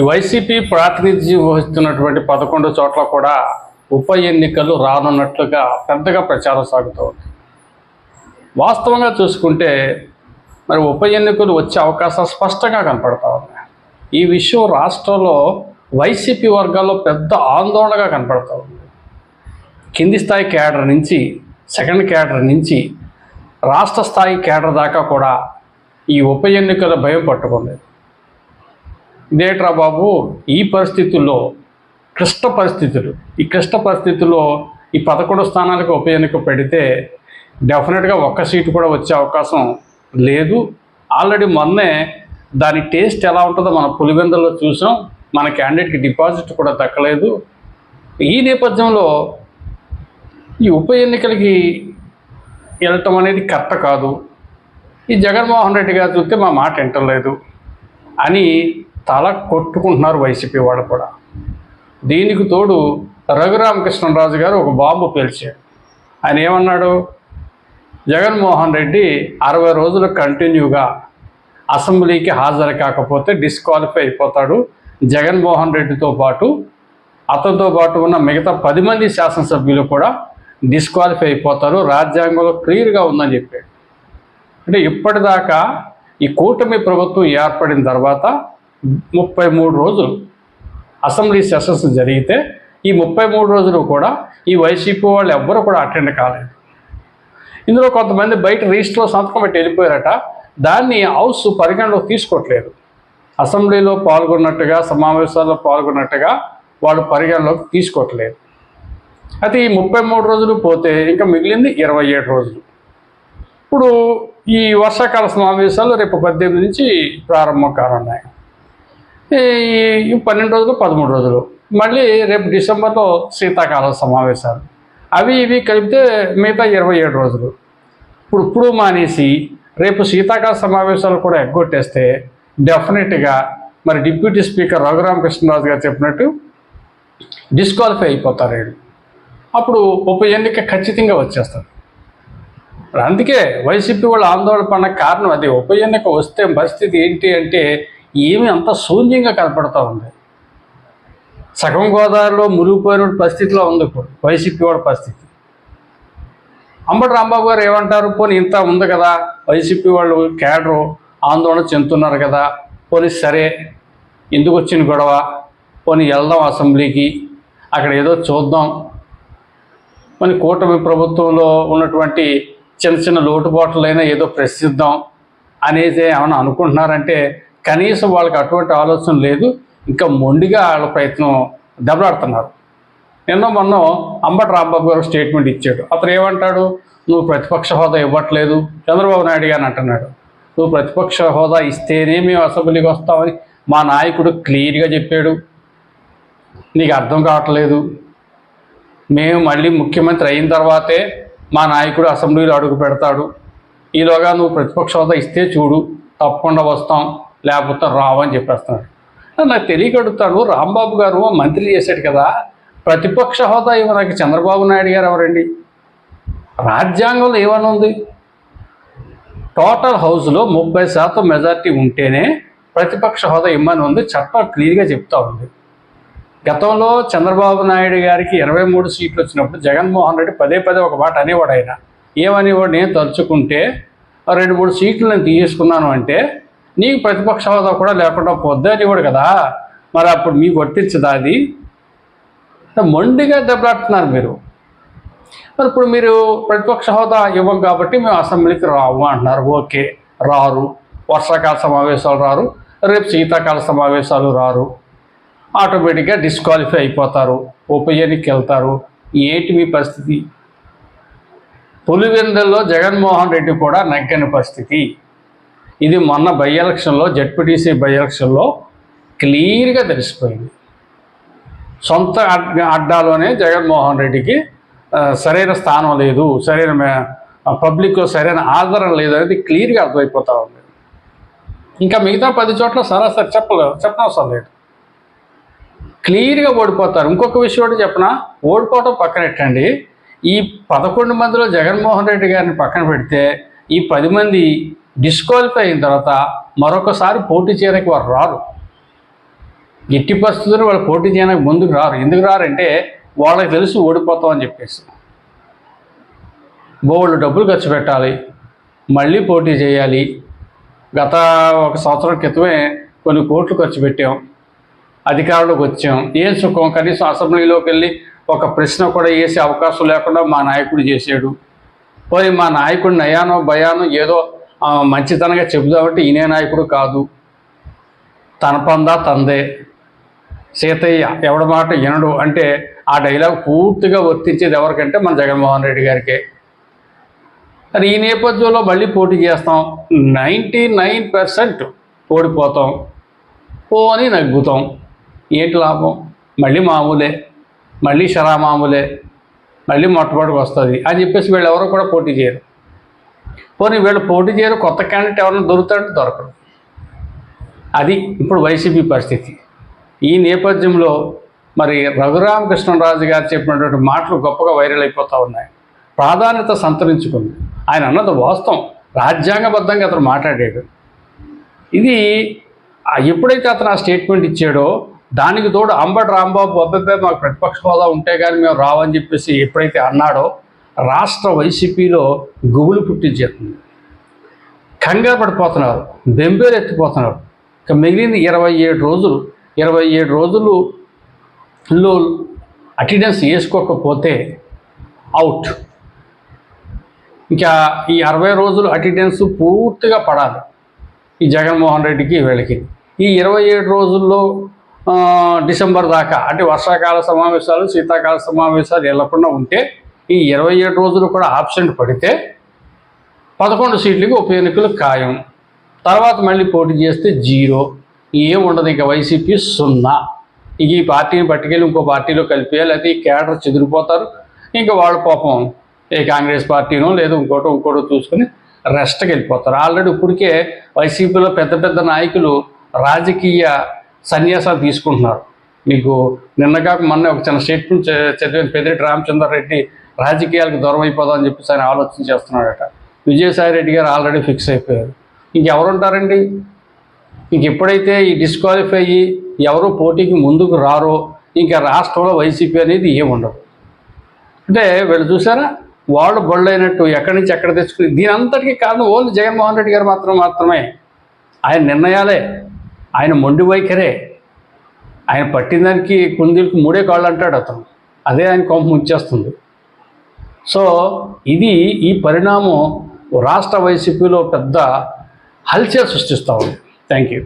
YCP ప్రాతినిధ్యం వహిస్తున్నటువంటి పదకొండు చోట్ల కూడా ఉప ఎన్నికలు రానున్నట్లుగా పెద్దగా ప్రచారం సాగుతోంది. వాస్తవంగా చూసుకుంటే మరి ఉప ఎన్నికలు వచ్చే అవకాశాలు స్పష్టంగా కనపడతా ఉన్నాయి. ఈ విషయం రాష్ట్రంలో వైసీపీ వర్గాల్లో పెద్ద ఆందోళనగా కనపడతా ఉంది. కింది స్థాయి కేడర్ నుంచి సెకండ్ కేడర్ నుంచి రాష్ట్ర స్థాయి క్యాడర్ దాకా కూడా ఈ ఉప ఎన్నికల భయం పట్టుకుంది. ఇదేట్రా బాబు? ఈ పరిస్థితుల్లో క్లిష్ట పరిస్థితులు. ఈ క్లిష్ట పరిస్థితుల్లో ఈ పదకొండు స్థానాలకు ఉప ఎన్నిక పెడితే డెఫినెట్గా ఒక్క సీటు కూడా వచ్చే అవకాశం లేదు. ఆల్రెడీ మొన్నే దాని టేస్ట్ ఎలా ఉంటుందో మన పులివెందుల్లో చూసాం. మన క్యాండిడేట్కి డిపాజిట్ కూడా తగ్గలేదు ఈ నేపథ్యంలో ఈ ఉప ఎన్నికలకి వెళ్ళటం అనేది కరెక్ట్ కాదు. ఈ జగన్మోహన్ రెడ్డి గారు చూస్తే మా మాట వింటలేదు. అని తల కొట్టుకుంటున్నారు వైసీపీ వాళ్ళు కూడా. దీనికి తోడు రఘురామకృష్ణరాజు గారు ఒక బాంబు పేల్చాడు. ఆయన ఏమన్నాడు? జగన్మోహన్ రెడ్డి అరవై రోజులు కంటిన్యూగా అసెంబ్లీకి హాజరు కాకపోతే డిస్క్వాలిఫై అయిపోతాడు. జగన్మోహన్ రెడ్డితో పాటు అతనితో పాటు ఉన్న మిగతా పది మంది శాసనసభ్యులు కూడా డిస్క్వాలిఫై అయిపోతారు. రాజ్యాంగంలో క్లియర్గా ఉందని చెప్పాడు. అంటే ఇప్పటిదాకా ఈ కూటమి ప్రభుత్వం ఏర్పడిన తర్వాత ముప్పై మూడు రోజులు అసెంబ్లీ సెషన్స్ జరిగితే ఈ ముప్పై మూడు రోజులు కూడా ఈ వైసీపీ వాళ్ళు ఎవ్వరూ కూడా అటెండ్ కాలేదు. ఇందులో కొంతమంది బయట రిజిస్టర్లో సంతకం పెట్టి వెళ్ళిపోయారట. దాన్ని హౌస్ పరిగణలోకి తీసుకోవట్లేదు. అసెంబ్లీలో పాల్గొన్నట్టుగా సమావేశాల్లో పాల్గొన్నట్టుగా వాళ్ళు పరిగణలోకి తీసుకోవట్లేదు. అయితే ఈ ముప్పై మూడు రోజులు పోతే ఇంకా మిగిలింది ఇరవై ఏడు రోజులు. ఇప్పుడు ఈ వర్షాకాల సమావేశాలు రేపు పద్దెనిమిది నుంచి ప్రారంభం కానున్నాయి. పన్నెండు రోజులు పదమూడు రోజులు. మళ్ళీ రేపు డిసెంబర్లో శీతాకాల సమావేశాలు. అవి ఇవి కలిపితే మిగతా ఇరవై ఏడు రోజులు. ఇప్పుడు ఇప్పుడు మానేసి రేపు శీతాకాల సమావేశాలు కూడా ఎగ్గొట్టేస్తే డెఫినెట్గా మరి డిప్యూటీ స్పీకర్ రఘురామకృష్ణరాజు గారు చెప్పినట్టు డిస్క్వాలిఫై అయిపోతారు అప్పుడు ఉప ఎన్నిక ఖచ్చితంగా వచ్చేస్తారు. అందుకే వైసీపీ వాళ్ళు ఆందోళన పడిన కారణం అది. ఉప ఎన్నిక వస్తే పరిస్థితి ఏంటి అంటే ఏమి అంత శూన్యంగా కనపడతా ఉంది. సగం గోదావరిలో మునిగిపోయిన పరిస్థితిలో ఉంది ఇప్పుడు వైసీపీ వాడి పరిస్థితి. అంబటి రాంబాబు గారు ఏమంటారు? పోనీ ఇంత ఉంది కదా వైసీపీ వాళ్ళు కేడరు ఆందోళన చెందుతున్నారు కదా పోనీ సరే ఎందుకు వచ్చిన గొడవ? పోనీ వెళ్దాం అసెంబ్లీకి అక్కడ ఏదో చూద్దాం. మన కూటమి ప్రభుత్వంలో ఉన్నటువంటి చిన్న చిన్న లోటుబాట్లైనా ఏదో ప్రశ్నిద్దాం అనేది ఏమైనా అనుకుంటున్నారంటే కనీసం వాళ్ళకి అటువంటి ఆలోచన లేదు. ఇంకా మొండిగా వాళ్ళ ప్రయత్నం దెబ్బలాడుతున్నారు. నిన్న మొన్న అంబటి రాంబాబు గారు స్టేట్మెంట్ ఇచ్చాడు. అతను ఏమంటాడు? నువ్వు ప్రతిపక్ష హోదా ఇవ్వట్లేదు. చంద్రబాబు నాయుడు గారు అంటున్నాడు. నువ్వు ప్రతిపక్ష హోదా ఇస్తేనే మేము అసెంబ్లీకి వస్తామని మా నాయకుడు క్లియర్గా చెప్పాడు. నీకు అర్థం కావట్లేదు. మేము మళ్ళీ ముఖ్యమంత్రి అయిన తర్వాతే మా నాయకుడు అసెంబ్లీలో అడుగు పెడతాడు. ఈలోగా నువ్వు ప్రతిపక్ష హోదా ఇస్తే చూడు. తప్పకుండా వస్తాం. లేకపోతే రావని చెప్పేస్తున్నాడు. నాకు తెలియకడుగుతాడు రాంబాబు గారు మంత్రి చేశాడు కదా ప్రతిపక్ష హోదా ఇవ్వడానికి చంద్రబాబు నాయుడు గారు ఎవరండి? రాజ్యాంగంలో ఏమని ఉంది? టోటల్ హౌస్లో ముప్పై శాతం మెజార్టీ ఉంటేనే ప్రతిపక్ష హోదా ఇమ్మని ఉంది చట్టం క్లియర్గా చెప్తా ఉంది. గతంలో చంద్రబాబు నాయుడు గారికి ఇరవై మూడు సీట్లు వచ్చినప్పుడు జగన్మోహన్ రెడ్డి పదే పదే ఒక మాట అనేవాడు ఆయన. ఏమనేవాడు నేను తలుచుకుంటే రెండు మూడు సీట్లు నేను తీసుకున్నాను అంటే నీకు ప్రతిపక్ష హోదా కూడా లేకుండా పోద్ది అనేవాడు కదా. మరి అప్పుడు మీకు వర్తించదా అది? మొండిగా దెబ్బలాడుతున్నారు మీరు. మరి ఇప్పుడు మీరు ప్రతిపక్ష హోదా ఇవ్వం కాబట్టి మేము అసెంబ్లీకి రావు అంటున్నారు. ఓకే రారు. వర్షాకాల సమావేశాలు రారు. రేపు శీతాకాల సమావేశాలు రారు. ఆటోమేటిక్గా డిస్క్వాలిఫై అయిపోతారు. ఉపయోగానికి వెళ్తారు. ఏంటి మీ పరిస్థితి? పులివెందుల్లో జగన్మోహన్ రెడ్డి కూడా నగ్గని పరిస్థితి. ఇది మొన్న బై ఎలక్షన్లో జడ్పీటీసీ బై ఎలక్షన్లో క్లియర్గా తెలిసిపోయింది. సొంత అడ్డాలోనే జగన్మోహన్ రెడ్డికి సరైన స్థానం లేదు సరైన పబ్లిక్లో సరైన ఆదరణ లేదు అనేది క్లియర్గా అర్థమైపోతూ ఉంది. ఇంకా మిగతా పది చోట్ల సరాసరి చెప్పలేదు చెప్పనవసరం లేదు. క్లియర్గా ఓడిపోతారు. ఇంకొక విషయం కూడా చెప్పిన? ఓడిపోవటం పక్కనెట్టండి ఈ పదకొండు మందిలో జగన్మోహన్ రెడ్డి గారిని పక్కన పెడితే ఈ పది మంది డిస్క్వాలిఫై అయిన తర్వాత మరొకసారి పోటీ చేయడానికి వారు రారు. ఎట్టి పరిస్థితుల్లో వాళ్ళు పోటీ చేయడానికి ముందుకు రారు. ఎందుకు రారంటే వాళ్ళకి తెలుసు ఓడిపోతామని చెప్పేసి. బోళ్ళు డబ్బులు ఖర్చు పెట్టాలి మళ్ళీ పోటీ చేయాలి. గత ఒక సంవత్సరం క్రితమే కొన్ని కోట్లు ఖర్చు పెట్టాం అధికారంలోకి వచ్చాం. ఏం సుఖం? కనీసం అసెంబ్లీలోకి వెళ్ళి ఒక ప్రశ్న కూడా వేసే అవకాశం లేకుండా మా నాయకుడు చేశాడు. పోయి మా నాయకుడు నయానో భయానో ఏదో మంచితనంగా చెబుదామంటే ఈయనే నాయకుడు కాదు. తన పందా తందే. సీతయ్య ఎవడ మాట వినడు అంటే ఆ డైలాగ్ పూర్తిగా వర్తించేది ఎవరికంటే మన జగన్మోహన్ రెడ్డి గారికే. మరి ఈ నేపథ్యంలో మళ్ళీ పోటీ చేస్తాం. నైంటీ నైన్ పర్సెంట్ ఓడిపోతాం. పోని నగ్గుతాం. ఏంటి లాభం? మళ్ళీ మామూలే. మళ్ళీ షరా మామూలే. మళ్ళీ మొట్టమొదటికి వస్తుంది అని చెప్పేసి వీళ్ళు ఎవరు కూడా పోటీ చేయరు. పోనీ వీళ్ళు పోటీ చేయరు కొత్త క్యాండిడేట్ ఎవరైనా దొరుకుతాడంటే దొరకరు అది ఇప్పుడు వైసీపీ పరిస్థితి. ఈ నేపథ్యంలో మరి రఘురామకృష్ణరాజు గారు చెప్పినటువంటి మాటలు గొప్పగా వైరల్ అయిపోతూ ఉన్నాయి. ప్రాధాన్యత సంతరించుకుంది. ఆయన అన్నది వాస్తవం. రాజ్యాంగబద్ధంగా అతను మాట్లాడాడు. ఇది ఎప్పుడైతే అతను ఆ స్టేట్మెంట్ ఇచ్చాడో దానికి తోడు అంబటి రాంబాబు అబ్బాయి మాకు ప్రతిపక్ష హోదా ఉంటే కానీ మేము రావని చెప్పేసి ఎప్పుడైతే అన్నాడో రాష్ట్ర వైసీపీలో గుబులు పుట్టించేస్తుంది కంగారు పడిపోతున్నారు బెంబేలు ఎత్తిపోతున్నారు. ఇక మిగిలిన ఇరవై ఏడు రోజులు ఇరవై ఏడు రోజులులో అటెండెన్స్ వేసుకోకపోతే అవుట్. ఇంకా ఈ అరవై రోజులు అటెండెన్స్ పూర్తిగా పడాలి ఈ జగన్మోహన్ రెడ్డికి వీళ్ళకి. ఈ ఇరవై ఏడు రోజుల్లో డిసెంబర్ దాకా అంటే వర్షాకాల సమావేశాలు శీతాకాల సమావేశాలు వెళ్ళకుండా ఉంటే ఈ ఇరవై ఏడు రోజులు కూడా ఆబ్సెంట్ పడితే పదకొండు సీట్లకి ఉప ఎన్నికలు ఖాయం. తర్వాత మళ్ళీ పోటీ చేస్తే జీరో. ఏం ఉండదు ఇక వైసీపీ సున్నా. ఇక ఈ పార్టీని పట్టుకెళ్ళి ఇంకో పార్టీలో కలిపేయాలి అయితే ఈ కేడర్ చెదిరిపోతారు. ఇంకా వాళ్ళ పాపం ఏ కాంగ్రెస్ పార్టీనో లేదు ఇంకోటో ఇంకోటో చూసుకుని రెస్ట్కి వెళ్ళిపోతారు. ఆల్రెడీ ఇప్పటికే వైసీపీలో పెద్ద పెద్ద నాయకులు రాజకీయ సన్యాసాలు తీసుకుంటున్నారు. మీకు నిన్నగా మొన్న ఒక చిన్న స్టేట్మెంట్ చదివిన. చదివాను రామచంద్రారెడ్డి రెడ్డి రాజకీయాలకు దూరం అయిపోదామని చెప్పేసి ఆయన ఆలోచన చేస్తున్నాడట. విజయసాయి రెడ్డి గారు ఆల్రెడీ ఫిక్స్ అయిపోయారు. ఇంకెవరుంటారండి? ఇంక ఎప్పుడైతే ఈ డిస్క్వాలిఫై అయ్యి ఎవరు పోటీకి ముందుకు రారో ఇంకా రాష్ట్రంలో వైసీపీ అనేది ఏముండదు అంటే వీళ్ళు చూసారా? వాళ్ళు బళ్ళైనట్టు ఎక్కడి నుంచి ఎక్కడ తెచ్చుకుని దీని అంతటికీ కారణం ఓన్లీ జగన్మోహన్ రెడ్డి గారు మాత్రం మాత్రమే. ఆయన నిర్ణయాలే. ఆయన మొండి వైఖరే. ఆయన పట్టిన దానికి కుందీలకు మూడే కాళ్ళు అంటాడు అతను. అదే ఆయన కొంప ముంచేస్తుంది సో ఇది ఈ పరిణామం రాష్ట్ర వైసీపీలో పెద్ద హల్చల్ సృష్టిస్తూ ఉంది. Thank you